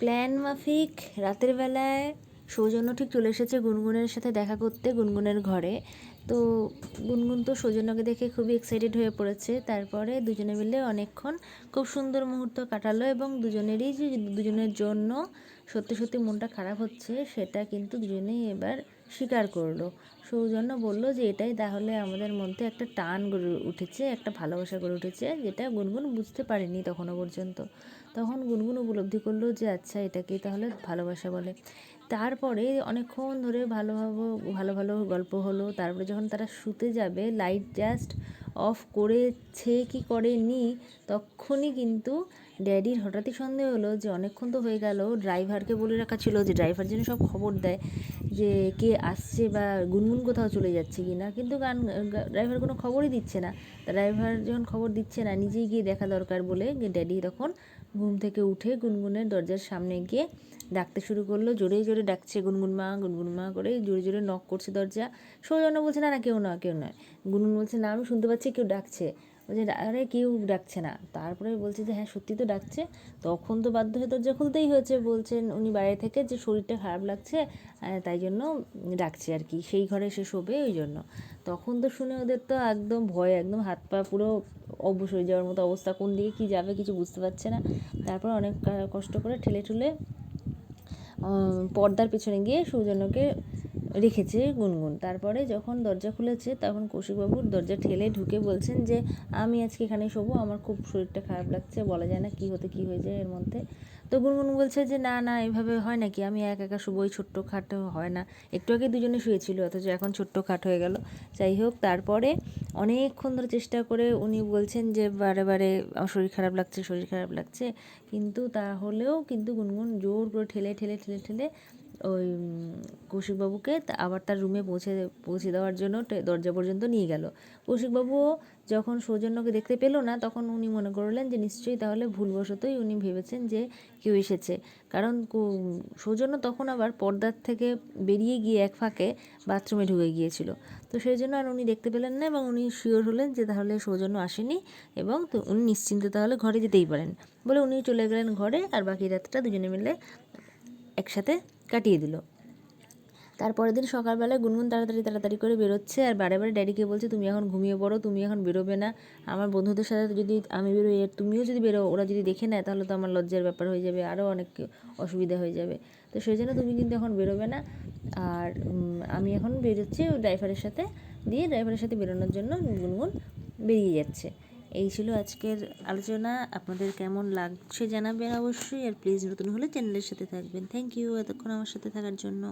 Plan মাফিক। রাতের বেলায় সৌজন্য ঠিক চলে এসেছে গুনগুনের সাথে দেখা করতে, গুনগুনের ঘরে। তো গুনগুন তো সৌজন্যকে দেখে খুবই এক্সাইটেড হয়ে পড়েছে। তারপরে দুজনে মিলে অনেকক্ষণ খুব সুন্দর মুহূর্ত কাটালো এবং দুজনেরই যে দুজনের জন্য সত্যি সত্যি মনটা খারাপ হচ্ছে, সেটা কিন্তু দুজনেই এবার স্বীকার করল। সৌজন্য বলল যে, এটাই তাহলে আমাদের মধ্যে একটা টান গড়ে উঠেছে, একটা ভালোবাসা গড়ে উঠেছে, যেটা গুনগুন বুঝতে পারেনি তখনও পর্যন্ত। তখন গুনগুন উপলব্ধি করল যে আচ্ছা এটাকেই তাহলে ভালোবাসা বলে। তারপরে অনেকক্ষণ ধরে ভালো ভালো ভালো ভালো গল্প হলো। তারপরে যখন তারা শুতে যাবে, লাইট জাস্ট অফ করেছে কি করেনি, তখনই কিন্তু ড্যাডির হঠাৎই সন্দেহ হলো যে, অনেকক্ষণ তো হয়ে গেল। ড্রাইভারকে বলে রাখা ছিল যে, ড্রাইভার যেন সব খবর দেয় যে, কে আসছে বা গুনগুন কোথাও চলে যাচ্ছে কি না কিন্তু গান ড্রাইভার কোনো খবরই দিচ্ছে না। ড্রাইভার যখন খবর দিচ্ছে না, নিজেই গিয়ে দেখা দরকার বলে ড্যাডি তখন ঘুম থেকে উঠে গুনগুনের দরজার সামনে গিয়ে ডাকতে শুরু করল। জোরে জোরে ডাকছে গুনগুন মা গুনগুন মা করে জোরে জোরে নক করছে দরজা। সৌজন্য বলছে, না না, কেউ না কেউ নয়। গুনগুন বলছে, না, আমি শুনতে পাচ্ছি, কেউ ডাকছে। বলছে আরে কেউ ডাকছে না। তারপরে বলছে যে হ্যাঁ সত্যি তো ডাকছে। তখন তো বাধ্য হয়ে দরজা খুলতেই হয়েছে, বলছেন উনি বাইরে থেকে যে, শরীরটা খারাপ লাগছে তাই জন্য ডাকছে আর কি। সেই ঘরে এসে শোবে ওই জন্য। তখন তো শুনে ওদের তো একদম ভয়, একদম হাত পা পুরো অবশ হয়ে যাওয়ার মতো অবস্থা। কোন দিকে কী যাবে কিছু বুঝতে পারছে না। তারপর অনেক কষ্ট করে ঠেলে ঠুলে পর্দার পেছনে গিয়ে সৌজন্যকে রেখেছে গুনগুন। তারপরে যখন দরজা খুলেছে, তখন কৌশিকবাবুর দরজা ঠেলে ঢুকে বলছেন যে, আমি আজকে এখানে শোবো, আমার খুব শরীরটা খারাপ লাগছে, বলা যায় না কী হতে, কী হয়ে যায় এর মধ্যে। তো গুনগুন বলছে যে, না না, এভাবে হয় নাকি? আমি একা একা শুবো ওই ছোট্ট খাট হয় না। একটু আগে দুজনে শুয়েছিল, অথচ এখন ছোট্ট খাট হয়ে গেল। যাই হোক, তারপরে অনেকক্ষণ ধরে চেষ্টা করে উনি বলছেন যে, বারে বারে, আমার শরীর খারাপ লাগছে, শরীর খারাপ লাগছে। কিন্তু তাহলেও কিন্তু গুনগুন জোর করে ঠেলে ঠেলে ঠেলে ঠেলে ওই কৌশিকবাবুকে আবার তার রুমে পৌঁছে পৌঁছে দেওয়ার জন্য দরজা পর্যন্ত নিয়ে গেল। কৌশিকবাবুও যখন সৌজন্যকে দেখতে পেল না, তখন উনি মনে করলেন যে নিশ্চয়ই তাহলে ভুলবশতই উনি ভেবেছেন যে কেউ এসেছে। কারণ সৌজন্য তখন আবার পর্দার থেকে বেরিয়ে গিয়ে এক ফাঁকে বাথরুমে ঢুকে গিয়েছিল। তো সেই জন্য আর উনি দেখতে পেলেন না এবং উনি শিওর হলেন যে তাহলে সৌজন্য আসেনি এবং তো উনি নিশ্চিন্তে তাহলে ঘরে যেতেই পারেন। বলে উনি চলে গেলেন ঘরে আর বাকি রাতটা দুজনে মিলে একসাথে কাটিয়ে দিল। তারপরের দিন সকালবেলায় গুনগুন তাড়াতাড়ি তাড়াতাড়ি করে বেরোচ্ছে আর বারে বারে ড্যাডিকে বলছে, তুমি এখন ঘুমিয়ে পড়ো, তুমি এখন বেরোবে না। আমার বন্ধুদের সাথে যদি আমি বেরোই তুমিও যদি বেরো, ওরা যদি দেখে নেয়, তাহলে তো আমার লজ্জার ব্যাপার হয়ে যাবে আরও অনেক অসুবিধা হয়ে যাবে। তো সেই জন্য তুমি কিন্তু এখন বেরোবে না। আর আমি এখন বেরোচ্ছি ড্রাইভারের সাথে দিয়ে ড্রাইভারের সাথে বেরোনোর জন্য গুনগুন বেরিয়ে যাচ্ছে। এই ছিল আজকের আলোচনা। আপনাদের কেমন লাগছে জানাবেন অবশ্যই, আর প্লিজ নতুন হলে চ্যানেলের সাথে থাকবেন। থ্যাংক ইউ এতক্ষণ আমার সাথে থাকার জন্য।